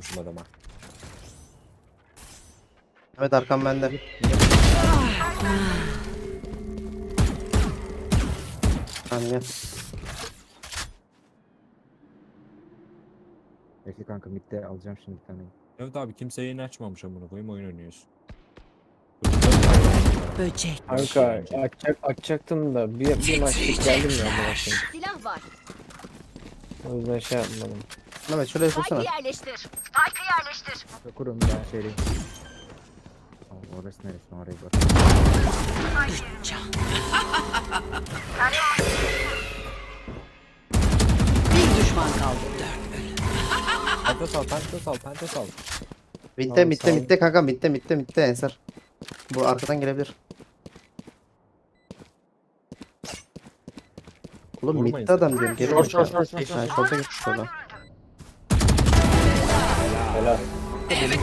vurmuşum adama. Evet arkam bende. Tamam gel. Bekle kanka midde alacağım şimdi bir tane. Evet abi kimse yayın açmamış amına koyayım oyun oynuyorsun. Böcek. Kanka açacak, açacaktım da bir, bir maçlık geldim ya bu maçın. Silah var. O yüzden şey yapmadım. Mehmet şuraya sorsana. Spike'ı yerleştir. Spike'ı yerleştir. Kurun ben. Tamam, orası neresi oraya bak. Bir düşman kaldı. Dört. Penta sal, penta sal, penta sal. Mitte Tamam, mitte sağ ol. mitte kanka mitte mitte mitte Ensar. Bu arkadan gelebilir. Oğlum Vurmayın mitte adam diyorum. Geri Short, bak. short, short, short, Ha, şorta gitmiş orada. ไปเลย